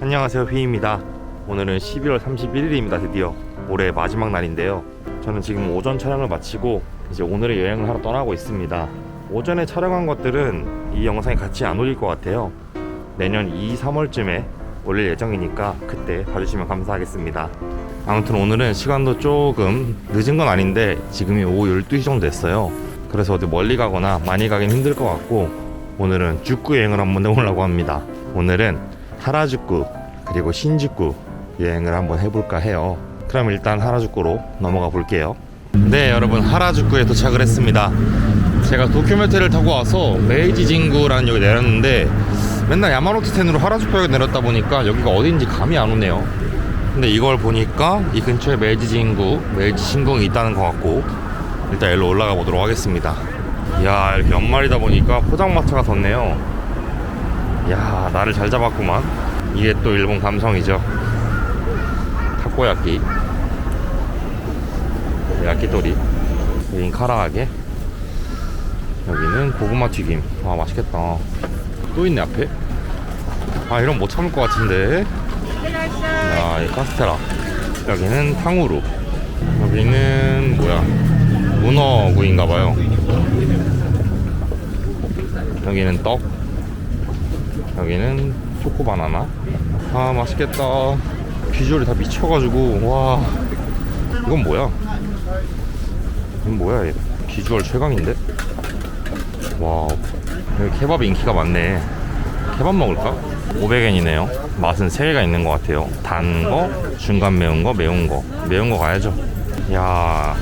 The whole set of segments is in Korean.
안녕하세요 휘입니다. 오늘은 12월 31일입니다 드디어. 올해 마지막 날인데요. 저는 지금 오전 촬영을 마치고 이제 오늘의 여행을 하러 떠나고 있습니다. 오전에 촬영한 것들은 이 영상에 같이 안 올릴 것 같아요. 내년 2, 3월쯤에 올릴 예정이니까 그때 봐주시면 감사하겠습니다. 아무튼 오늘은 시간도 조금 늦은 건 아닌데 지금이 오후 12시 정도 됐어요 그래서 어디 멀리 가거나 많이 가긴 힘들 것 같고 오늘은 죽구 여행을 한번 해보려고 합니다 오늘은 하라주쿠 그리고 신주쿠 여행을 한번 해볼까 해요. 그럼 일단 하라주쿠로 넘어가 볼게요. 네 여러분 하라주쿠에 도착을 했습니다. 제가 도쿄메트를 타고 와서 메이지 진구라는 여기 내렸는데 맨날 야마노테텐으로 하라주쿠역에 내렸다 보니까 여기가 어딘지 감이 안 오네요. 근데 이걸 보니까 이 근처에 메이지 진구, 메이지 신궁이 있다는 것 같고 일단 일로 올라가 보도록 하겠습니다. 이야 이렇게 연말이다 보니까 포장마차가 덥네요. 야 나를 잘 잡았구만. 이게 또 일본 감성이죠. 타코야끼. 야끼토리. 여긴 카라하게. 여기는 고구마 튀김. 아 맛있겠다. 또 있네 앞에? 아 이런 못 참을 것 같은데. 야 이 카스테라. 여기는 탕후루. 여기는 뭐야 문어구이인가봐요. 여기는 떡. 여기는 초코 바나나. 아 맛있겠다. 비주얼이 다 미쳐가지고. 와. 이건 뭐야? 이건 뭐야 얘? 비주얼 최강인데? 와 여기 케밥 인기가 많네. 케밥 먹을까? 500엔이네요. 맛은 3개가 있는 것 같아요. 단 거, 중간 매운 거, 매운 거. 매운 거 가야죠. 야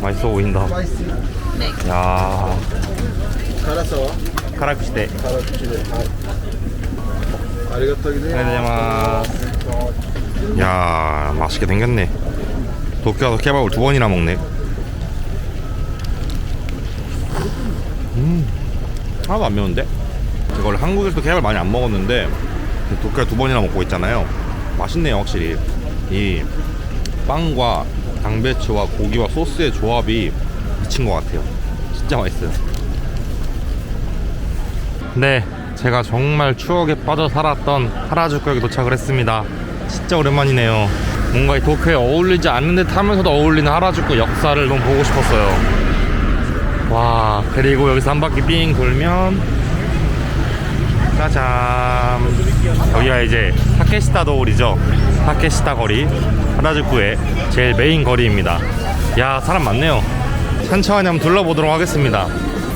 맛있어 보인다. 맛있어. 네. 야. 갈아서. 가라쿠시대. 가라쿠시대. 아리가토기네. 안녕하세요. 야, 맛있게 생겼네. 도쿄 와서 케밥을 두 번이나 먹네. 음, 하나도 안 매운데? 이걸 한국에서도 케밥을 많이 안 먹었는데 도쿄 두 번이나 먹고 있잖아요. 맛있네요, 확실히. 이 빵과 양배추와 고기와 소스의 조합이 미친 것 같아요 진짜 맛있어요 네, 제가 정말 추억에 빠져 살았던 하라주쿠역에 도착을 했습니다. 진짜 오랜만이네요. 뭔가 이 도쿄에 어울리지 않는 듯 하면서도 어울리는 하라주쿠 역사를 너무 보고 싶었어요. 와, 그리고 여기서 한 바퀴 삥 돌면 짜잔. 여기가 이제 타케시타 도울이죠. 타케시타 거리. 하라주쿠의 제일 메인 거리입니다. 야, 사람 많네요. 천천히 한번 둘러보도록 하겠습니다.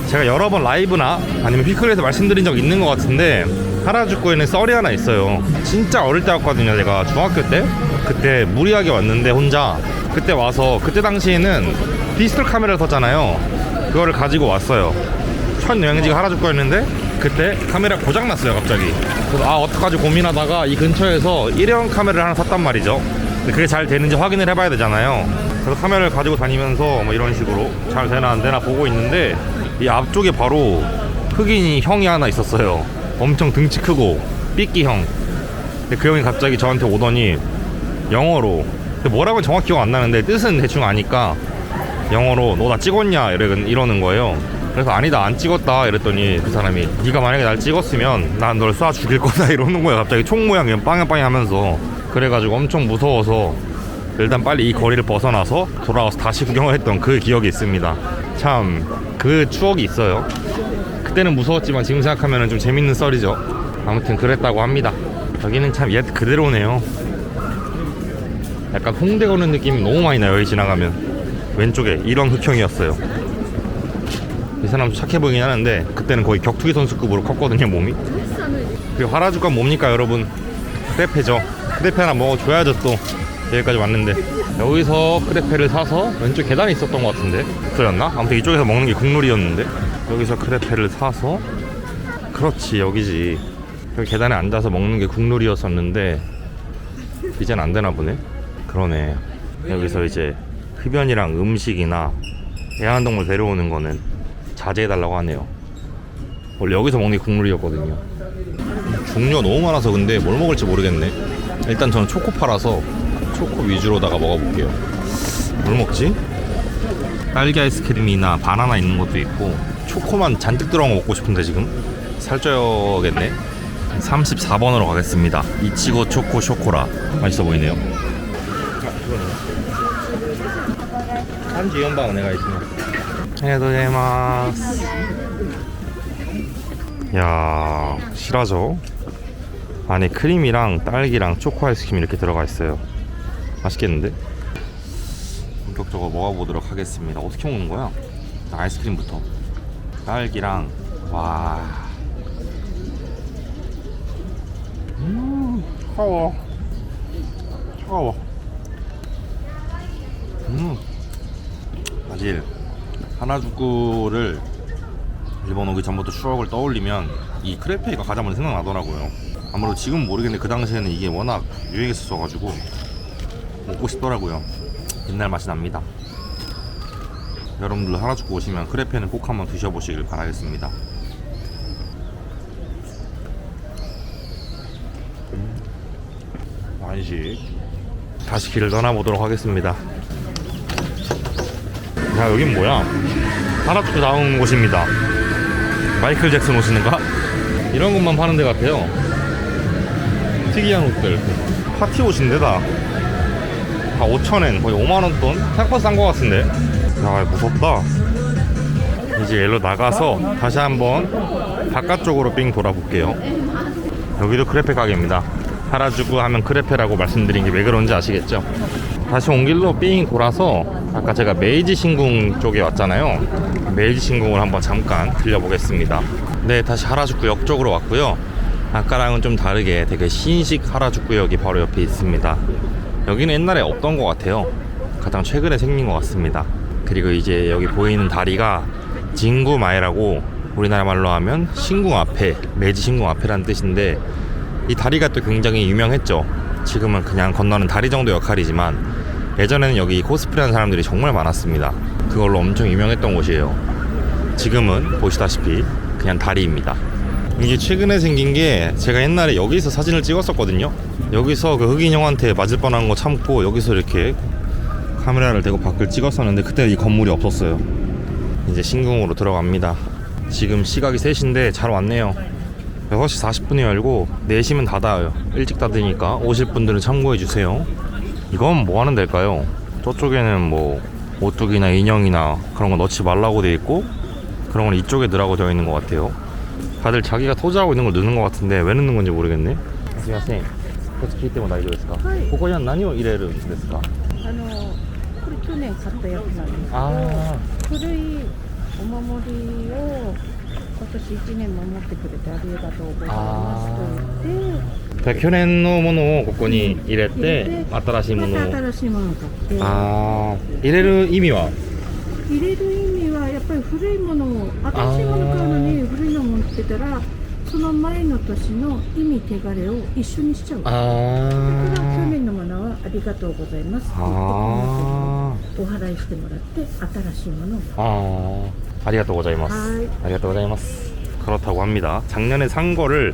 제가 여러 번 라이브나 아니면 피클에서 말씀드린 적 있는 것 같은데 하라주쿠에는 썰이 하나 있어요. 진짜 어릴 때 왔거든요. 제가 중학교 때 그때 무리하게 왔는데 혼자 그때 와서 그때 당시에는 디지털 카메라를 썼잖아요. 그거를 가지고 왔어요. 첫 여행지가 하라주쿠였는데 그때 카메라 고장 났어요 갑자기. 아 어떡하지 고민하다가 이 근처에서 일회용 카메라를 하나 샀단 말이죠. 근데 그게 잘 되는지 확인을 해봐야 되잖아요. 그래서 카메라를 가지고 다니면서 뭐 이런 식으로 잘 되나 안 되나 보고 있는데 이 앞쪽에 바로 흑인이 형이 하나 있었어요. 엄청 등치 크고 삐끼 형. 근데 그 형이 갑자기 저한테 오더니 영어로 뭐라고 정확히 기억 안 나는데 뜻은 대충 아니까 영어로 너 나 찍었냐 이러, 이러는 거예요. 그래서 아니다 안 찍었다 이랬더니 그 사람이 네가 만약에 날 찍었으면 난 널 쏴 죽일 거다 이러는 거야 갑자기 총 모양 빵야빵야 하면서 그래가지고 엄청 무서워서 일단 빨리 이 거리를 벗어나서 돌아와서 다시 구경을 했던 그 기억이 있습니다. 참 그 추억이 있어요. 그때는 무서웠지만 지금 생각하면 좀 재밌는 썰이죠. 아무튼 그랬다고 합니다. 여기는 참 옛 그대로네요. 약간 홍대 거는 느낌이 너무 많이 나요. 여기 지나가면 왼쪽에 이런 흑형이었어요. 이 사람 착해 보이긴 하는데 그때는 거의 격투기 선수급으로 컸거든요 몸이. 그리고 하라주가 뭡니까 여러분? 크레페죠. 크레페 하나 먹어줘야죠 또. 여기까지 왔는데 여기서 크레페를 사서 왼쪽 계단에 있었던 것 같은데 그랬나? 아무튼 이쪽에서 먹는 게 국룰이었는데 여기서 크레페를 사서 그렇지 여기지 여기 계단에 앉아서 먹는 게 국룰이었었는데 이젠 안 되나 보네 그러네 여기서 이제 흡연이랑 음식이나 애완동물 데려오는 거는 자제해달라고 하네요. 원래 여기서 먹는 게 국룰이었거든요. 종류가 너무 많아서 근데 뭘 먹을지 모르겠네. 일단 저는 초코파라서 초코 위주로다가 먹어볼게요. 뭘 먹지? 딸기 아이스크림이나 바나나 있는 것도 있고 초코만 잔뜩 들어간 거 먹고 싶은데 지금? 살쪄야겠네. 34번으로 가겠습니다. 이치고 초코 쇼코라. 맛있어 보이네요. 한지 연방 내가 있 야 실하죠? 안에 크림이랑 딸기랑 초코 아이스크림 이렇게 들어가 있어요. 맛있겠는데? 본격적으로 먹어보도록 하겠습니다. 어떻게 먹는 거야? 아이스크림부터. 딸기랑 와. 음, 차가워. 차가워. 음. 사실 하나주구를 일본 오기 전부터 추억을 떠올리면 이 크레페가 가장 먼저 생각나더라고요. 아무래도 지금 모르겠는데 그 당시에는 이게 워낙 유행했었어가지고 먹고 싶더라고요. 옛날 맛이 납니다. 여러분들 하나주구 오시면 크레페는 꼭 한번 드셔보시길 바라겠습니다. 간식. 다시 길을 떠나보도록 하겠습니다 야 여긴 뭐야? 하나주구 나온 곳입니다. 마이클 잭슨 오시는가? 이런 것만 파는 데 같아요. 특이한 옷들. 파티 옷인데 다. 다 5천엔 거의 5만원 돈? 생각보다 싼것 같은데? 야 무섭다. 이제 일로 나가서 다시 한번 바깥쪽으로 삥 돌아볼게요. 여기도 크레페 가게입니다. 하라주구 하면 크레페라고 말씀드린 게 왜 그런지 아시겠죠? 다시 온 길로 삥 돌아서 아까 제가 메이지 신궁 쪽에 왔잖아요. 메이지 신궁을 한번 잠깐 들려보겠습니다. 네 다시 하라주구 역 쪽으로 왔고요. 아까랑은 좀 다르게 되게 신식 하라주구역이 바로 옆에 있습니다. 여기는 옛날에 없던 것 같아요. 가장 최근에 생긴 것 같습니다. 그리고 이제 여기 보이는 다리가 진구마에라고 우리나라 말로 하면 신궁 앞에 메이지 신궁 앞에라는 뜻인데 이 다리가 또 굉장히 유명했죠. 지금은 그냥 건너는 다리 정도 역할이지만 예전에는 여기 코스프레하는 사람들이 정말 많았습니다. 그걸로 엄청 유명했던 곳이에요. 지금은 보시다시피 그냥 다리입니다. 이게 최근에 생긴 게 제가 옛날에 여기서 사진을 찍었었거든요. 여기서 그 흑인 형한테 맞을 뻔한 거 참고 여기서 이렇게 카메라를 대고 밖을 찍었었는데 그때 이 건물이 없었어요. 이제 신궁으로 들어갑니다. 지금 시각이 3시인데 잘 왔네요. 6시 40분에 열고 4시면 닫아요. 일찍 닫으니까 오실 분들은 참고해 주세요 이건 뭐 하는 데일까요? 저쪽에는 뭐 오뚜기나 인형이나 그런 거 넣지 말라고 돼 있고 그런 건 이쪽에 넣으라고 되어 있는 것 같아요 다들 자기가 토지하고 있는 걸 넣는 것 같은데 왜 넣는 건지 모르겠네 안녕하세요 こっち聞いても大丈夫ですか、はいここには何を入れるんですかあのこれ去年買ったやつなんですけどあ古いお守りを今年1年守ってくれてありがとうございますと言って 去年のものをここに入れ入てれて新しいものをまた新しいものを買ってああ入れる意味は入れる意味はやっぱり古いものを新しいもの買うのに古いの持ってたらその前の年の意味手柄を一緒にしちゃうだからあ去年のものはありがとうございますって言ってあお払いしてもらって新しいものを아, 아, 아리가또 고자이마스. 하이. 아리가또 고자이마스. 그렇다고 합니다. 작년에 산 거를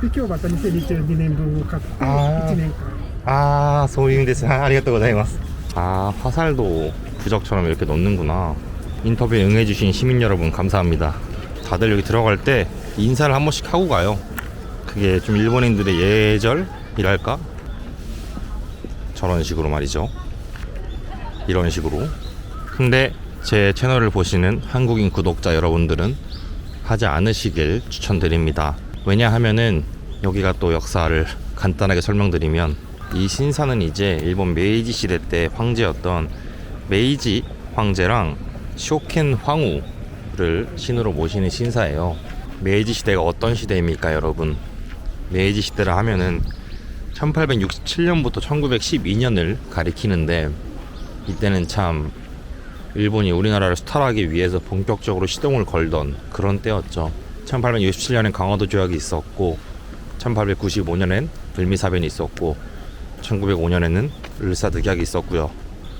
で、今日また2022年分を買って、あー1年間。 아, 소유인 데스. 아, 아리가또 고자이마스. 아, 화살도 부적처럼 이렇게 넣는구나. 인터뷰에 응해주신 시민 여러분 감사합니다. 다들 여기 들어갈 때 인사를 한 번씩 하고 가요. 그게 좀 일본인들의 예절이랄까? 저런 식으로 말이죠. 이런 식으로. 근데 제 채널을 보시는 한국인 구독자 여러분들은 하지 않으시길 추천드립니다. 왜냐하면은 여기가 또 역사를 간단하게 설명드리면 이 신사는 이제 일본 메이지 시대 때 황제였던 메이지 황제랑 쇼켄 황후를 신으로 모시는 신사예요. 메이지 시대가 어떤 시대입니까, 여러분? 메이지 시대라 하면은 1867년부터 1912년을 가리키는데 이때는 참 일본이 우리나라를 수탈하기 위해서 본격적으로 시동을 걸던 그런 때였죠. 1867년엔 강화도 조약이 있었고 1895년엔 불미사변이 있었고 1905년에는 르사드기약이 있었고요.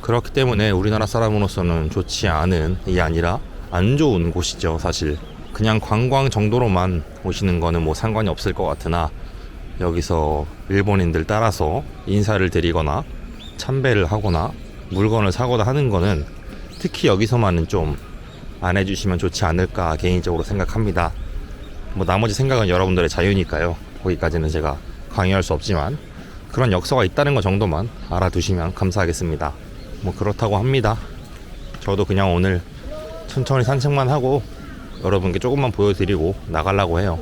그렇기 때문에 우리나라 사람으로서는 좋지 않은 이 아니라 안 좋은 곳이죠, 사실. 그냥 관광 정도로만 오시는 거는 뭐 상관이 없을 것 같으나 여기서 일본인들 따라서 인사를 드리거나 참배를 하거나 물건을 사거나 하는 거는 특히 여기서만은 좀 안 해주시면 좋지 않을까 개인적으로 생각합니다. 뭐 나머지 생각은 여러분들의 자유니까요. 거기까지는 제가 강요할 수 없지만 그런 역사가 있다는 것 정도만 알아두시면 감사하겠습니다. 뭐 그렇다고 합니다. 저도 그냥 오늘 천천히 산책만 하고 여러분께 조금만 보여드리고 나가려고 해요.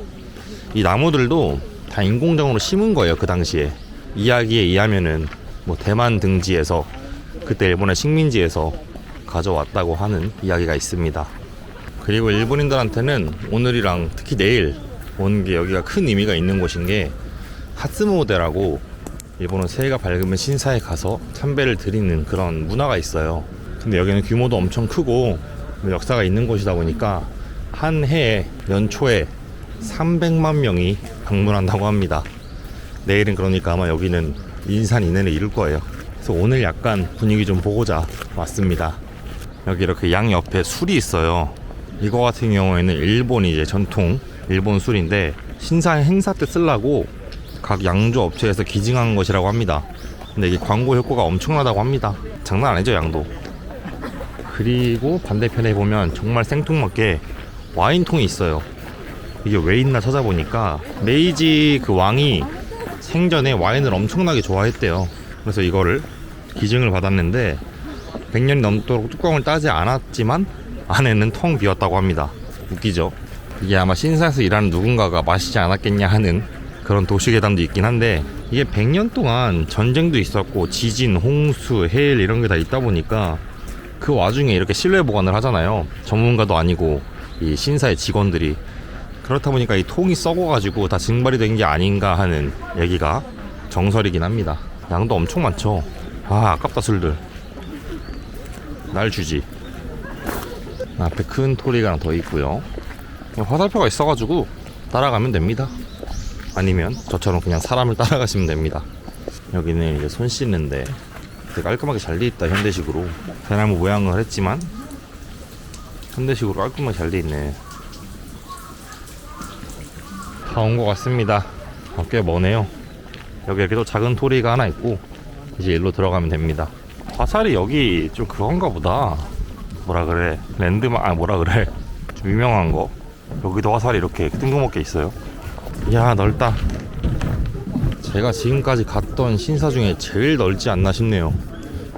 이 나무들도 다 인공적으로 심은 거예요 그 당시에 이야기에 의하면은 뭐 대만 등지에서 그때 일본의 식민지에서 가져왔다고 하는 이야기가 있습니다. 그리고 일본인들한테는 오늘이랑 특히 내일 오는 게 여기가 큰 의미가 있는 곳인 게 하츠모데라고 일본은 새해가 밝으면 신사에 가서 참배를 드리는 그런 문화가 있어요. 근데 여기는 규모도 엄청 크고 역사가 있는 곳이다 보니까 한 해에 연초에 300만 명이 방문한다고 합니다. 내일은 그러니까 아마 여기는 인산 이내를 이룰 거예요. 그래서 오늘 약간 분위기 좀 보고자 왔습니다. 여기 이렇게 양 옆에 술이 있어요. 이거 같은 경우에는 일본 이제 전통 일본 술인데 신사 행사 때 쓰려고 각 양조 업체에서 기증한 것이라고 합니다. 근데 이게 광고 효과가 엄청나다고 합니다. 장난 아니죠 양도. 그리고 반대편에 보면 정말 생뚱맞게 와인통이 있어요. 이게 왜 있나 찾아보니까 메이지 그 왕이 생전에 와인을 엄청나게 좋아했대요. 그래서 이거를 기증을 받았는데 100년이 넘도록 뚜껑을 따지 않았지만 안에는 텅 비었다고 합니다. 웃기죠? 이게 아마 신사에서 일하는 누군가가 마시지 않았겠냐 하는 그런 도시괴담도 있긴 한데 이게 100년 동안 전쟁도 있었고 지진, 홍수, 해일 이런 게 다 있다 보니까 그 와중에 이렇게 실내 보관을 하잖아요. 전문가도 아니고 이 신사의 직원들이 그렇다 보니까 이 통이 썩어가지고 다 증발이 된 게 아닌가 하는 얘기가 정설이긴 합니다. 양도 엄청 많죠. 아 아깝다 술들. 날 주지. 앞에 큰 토리가 하나 더 있고요. 화살표가 있어가지고 따라가면 됩니다. 아니면 저처럼 그냥 사람을 따라가시면 됩니다. 여기는 이제 손 씻는데 깔끔하게 잘 돼 있다 현대식으로 대나무 모양을 했지만 현대식으로 깔끔하게 잘 돼 있네. 다 온 것 같습니다. 어, 꽤 머네요. 여기 이렇게 또 작은 토리가 하나 있고 이제 일로 들어가면 됩니다. 화살이 여기 좀 그건가 보다. 뭐라 그래 랜드마 아 뭐라 그래 좀 유명한 거 여기도 화살이 이렇게 뜬금없게 있어요. 이야 넓다. 제가 지금까지 갔던 신사 중에 제일 넓지 않나 싶네요.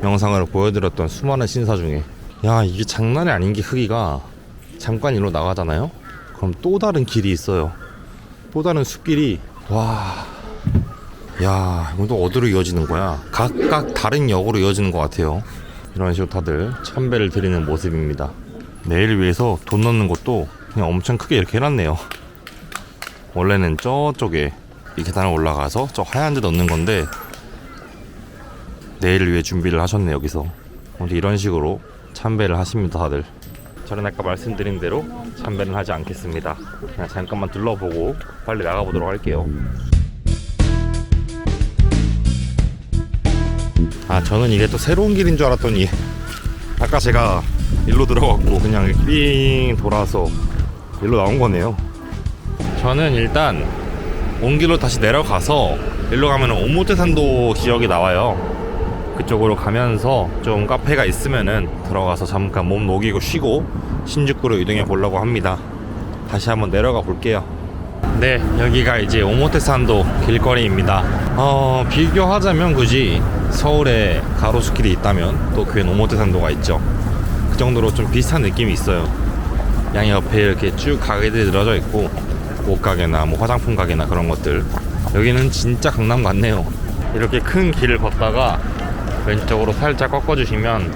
영상으로 보여드렸던 수많은 신사 중에 야 이게 장난이 아닌 게 크기가 잠깐 일로 나가잖아요. 그럼 또 다른 길이 있어요. 또 다른 숲길이 와. 야, 이것도 어디로 이어지는 거야? 각각 다른 역으로 이어지는 것 같아요. 이런 식으로 다들 참배를 드리는 모습입니다. 내일 위해서 돈 넣는 것도 그냥 엄청 크게 이렇게 해놨네요. 원래는 저쪽에 이 계단을 올라가서 저 하얀 데 넣는 건데 내일을 위해 준비를 하셨네 여기서. 이런 식으로 참배를 하십니다 다들. 저는 아까 말씀드린 대로 참배는 하지 않겠습니다. 그냥 잠깐만 둘러보고 빨리 나가보도록 할게요. 아 저는 이게 또 새로운 길인 줄 알았더니 아까 제가 일로 들어갔고 그냥 삥 돌아서 일로 나온 거네요. 저는 일단 온 길로 다시 내려가서 일로 가면 오모테산도 지역이 나와요. 그쪽으로 가면서 좀 카페가 있으면은 들어가서 잠깐 몸 녹이고 쉬고 신주쿠로 이동해 보려고 합니다. 다시 한번 내려가 볼게요. 네, 여기가 이제 오모테산도 길거리입니다. 어, 비교하자면 굳이 서울에 가로수길이 있다면 또 그엔 오모테산도가 있죠. 그 정도로 좀 비슷한 느낌이 있어요. 양 옆에 이렇게 쭉 가게들이 늘어져 있고 옷 가게나 뭐 화장품 가게나 그런 것들. 여기는 진짜 강남 같네요. 이렇게 큰 길을 걷다가 왼쪽으로 살짝 꺾어주시면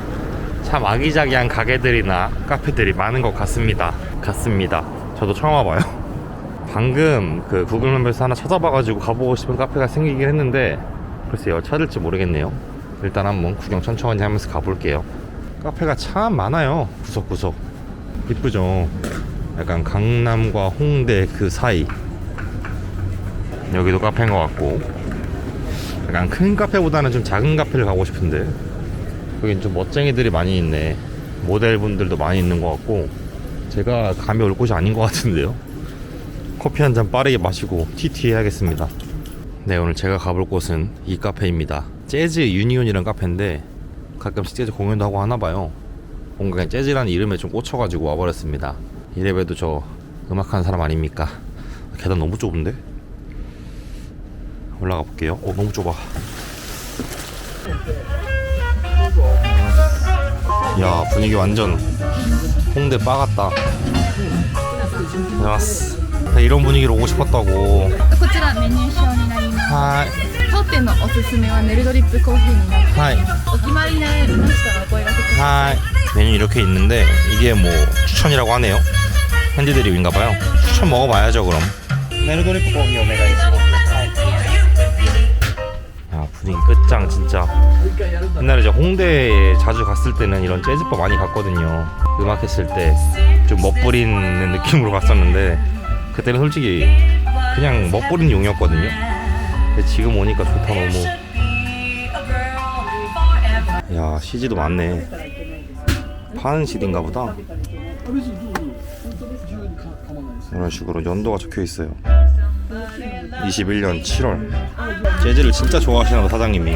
참 아기자기한 가게들이나 카페들이 많은 것 같습니다. 같습니다. 저도 처음 와봐요. 방금 그 구글 맵에서 하나 찾아봐가지고 가보고 싶은 카페가 생기긴 했는데 글쎄요 찾을지 모르겠네요. 일단 한번 구경 천천히 하면서 가볼게요. 카페가 참 많아요. 구석구석. 이쁘죠? 약간 강남과 홍대 그 사이. 여기도 카페인 것 같고. 약간 큰 카페보다는 좀 작은 카페를 가고 싶은데. 여긴 좀 멋쟁이들이 많이 있네. 모델분들도 많이 있는 것 같고. 제가 감이 올 곳이 아닌 것 같은데요. 커피 한 잔 빠르게 마시고 TT 해야겠습니다. 네, 오늘 제가 가볼 곳은 이 카페입니다. 재즈 유니온이라는 카페인데 가끔씩 재즈 공연도 하고 하나 봐요. 뭔가 그냥 재즈라는 이름에 좀 꽂혀가지고 와버렸습니다. 이래봬도 저 음악하는 사람 아닙니까? 계단 너무 좁은데? 올라가 볼게요. 어, 너무 좁아. 야, 분위기 완전 홍대 바 같다. 안녕하세요. 이런 분위기로 오고 싶었다고. こちらメニュー表になります 하이. 当店のおすすめはネルドリップコーヒーになって 하이. お決まりになりましたらお声掛けください 하이. 메뉴 이렇게 있는데 이게 뭐 추천이라고 하네요. 핸드드립인가 봐요. 추천 먹어봐야죠 그럼. 네르도리프 고기 오메가 야 분위기 끝장 진짜. 옛날에 이제 홍대에 자주 갔을 때는 이런 재즈바 많이 갔거든요. 음악 했을 때 좀 멋부리는 느낌으로 갔었는데 그때는 솔직히 그냥 멋부리는 용이었거든요. 근데 지금 오니까 좋다 너무. 야 CG도 많네. 파는 CD인가 보다. 이런 식으로 연도가 적혀 있어요. 21년 7월. 재즈를 진짜 좋아하시나 봐 사장님이.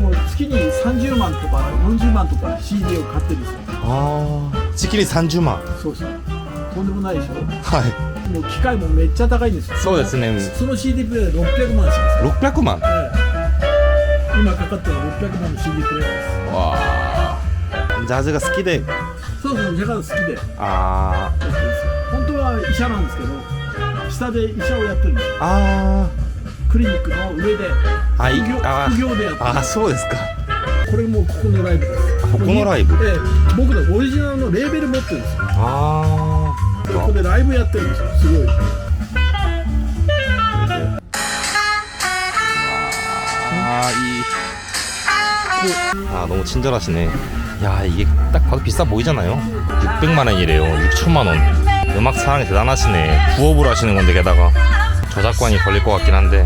もう月に30万とか40万とか CD を買ってるんですよ 아 치킨이 산주마. そうそう とんでもないでしょ。はい。もう機械もめっちゃ高いんですよ。そうですね。その CD プレイヤー600万します600万、ええ、今かかってる600万の CD プレイヤーです。わあ。ジャズが好きで。そうそうジャズが好きで。ああ本当は医者なんですけど下で医者をやってるんですああクリニックの上ではい。あ副業でやってるああそうですか。これもここのライブです。ここのライブ。ええ。僕のオリジナルのレーベル持ってるんですよ。ああ こでライブやってるんですよすごい 아, 이. 아, 너무 친절하시네. 야, 이게 딱 봐도 비싸 보이잖아요. 600만 원이래요. 6천만 원. 음악 사랑이 대단하시네. 부업으로 하시는 건데 게다가 저작권이 걸릴 것 같긴 한데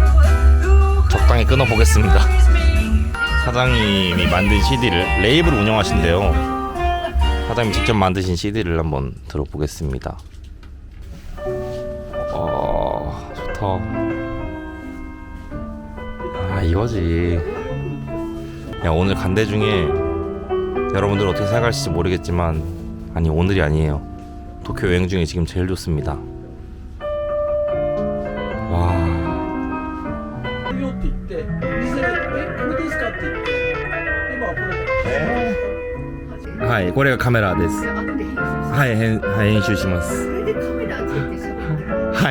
적당히 끊어 보겠습니다. 사장님이 만든 CD를 레이블 운영하신대요. 사장님이 직접 만드신 CD를 한번 들어보겠습니다. 어, 좋다. 아 이거지 야 오늘 간대 중에 여러분들 어떻게 생각하실지 모르겠지만 아니 오늘이 아니에요 도쿄 여행 중에 지금 제일 좋습니다 와 副業って言って店で「えこれですか?」って言って今はこれはいこれがカメラです後で編集するはい編はい編集します は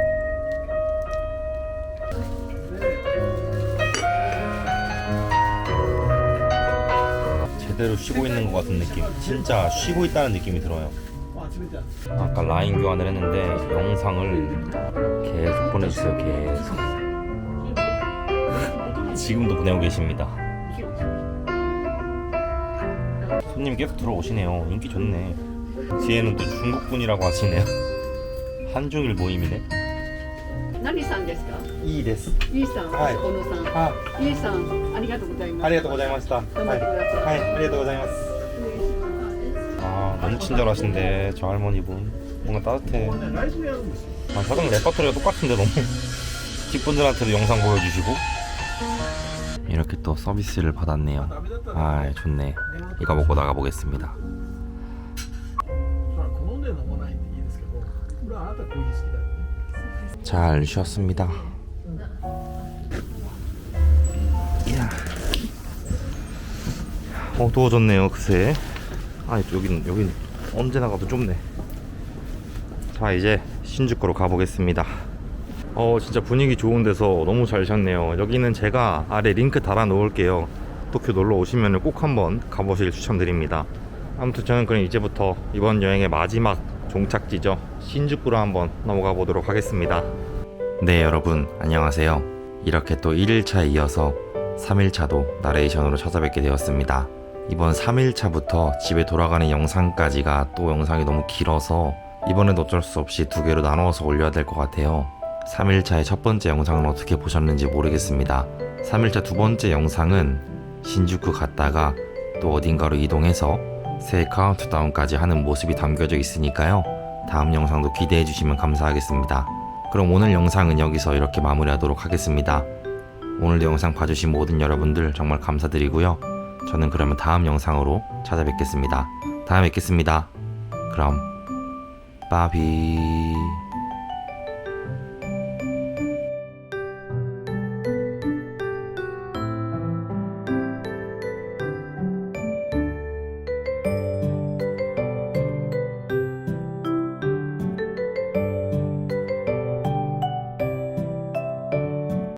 그대로 쉬고 있는 것 같은 느낌. 진짜 쉬고 있다는 느낌이 들어요. 아까 라인 교환을 했는데 영상을 계속 보내주세요 계속. 지금도 보내고 계십니다. 손님 계속 들어오시네요. 인기 좋네. 지혜는 또 중국분이라고 하시네요. 한중일 모임이네. 何さんですか。いいです。いいさん、はい、小野さん。はい。いいさん、ありがとうございます。ありがとうございました。はい、はい、ありがとうございます。너무 친절하신데 저 할머니 분 뭔가 따뜻해. 아 저랑 레퍼토리가 똑같은데 너무 직분들한테도 영상 보여주시고 이렇게 또 서비스를 받았네요 아 좋네 이거 먹고 나가보겠습니다 잘 쉬었습니다. 이야. 어두워졌네요 그새. 아 여긴 여긴 언제 나 가도 좁네. 자 이제 신주쿠로 가보겠습니다. 어 진짜 분위기 좋은 데서 너무 잘 쉬었네요. 여기는 제가 아래 링크 달아 놓을게요. 도쿄 놀러 오시면 꼭 한번 가보시길 추천드립니다. 아무튼 저는 그럼 이제부터 이번 여행의 마지막 종착지죠. 신주쿠로 한번 넘어가 보도록 하겠습니다. 네 여러분 안녕하세요. 이렇게 또 1일차에 이어서 3일차도 나레이션으로 찾아뵙게 되었습니다. 이번 3일차부터 집에 돌아가는 영상까지가 또 영상이 너무 길어서 이번에도 어쩔 수 없이 두 개로 나누어서 올려야 될 것 같아요. 3일차의 첫 번째 영상은 어떻게 보셨는지 모르겠습니다. 3일차 두 번째 영상은 신주쿠 갔다가 또 어딘가로 이동해서 새 카운트다운까지 하는 모습이 담겨져 있으니까요 다음 영상도 기대해 주시면 감사하겠습니다 그럼 오늘 영상은 여기서 이렇게 마무리하도록 하겠습니다. 오늘도 영상 봐주신 모든 여러분들 정말 감사드리고요. 저는 그러면 다음 영상으로 찾아뵙겠습니다. 다음에 뵙겠습니다. 그럼 빠비